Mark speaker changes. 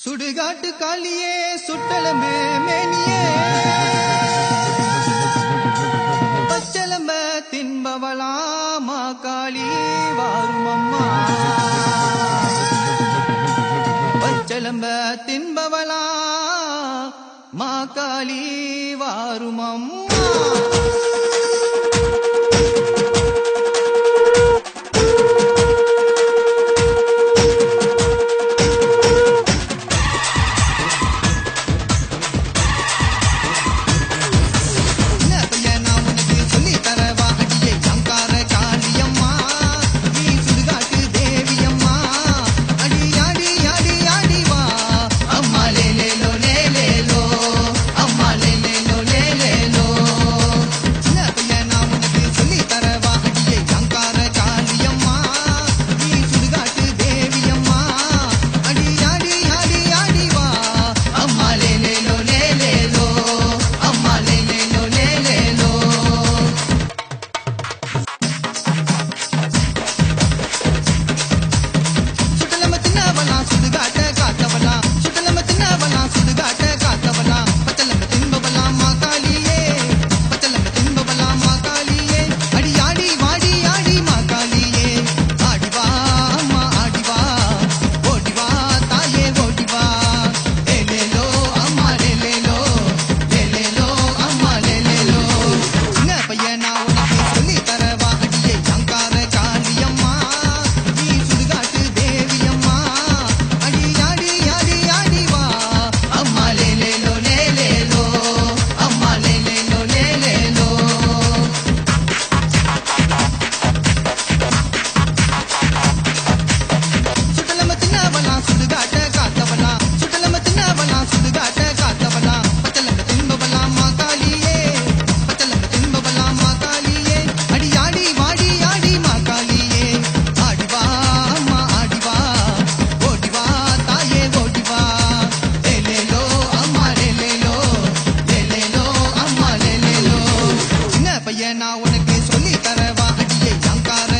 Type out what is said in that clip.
Speaker 1: சுடுகாட்டு காலியே சுட்டலம்பு மேனியே. பச்சலம்ப தின்பவளாமா காளி வாரும் அம்மா பச்சலம்ப தின்பவளா மா காளி வாரும் அம்மா நான் உனக்கு சொல்லி தரவா அடியை சங்கார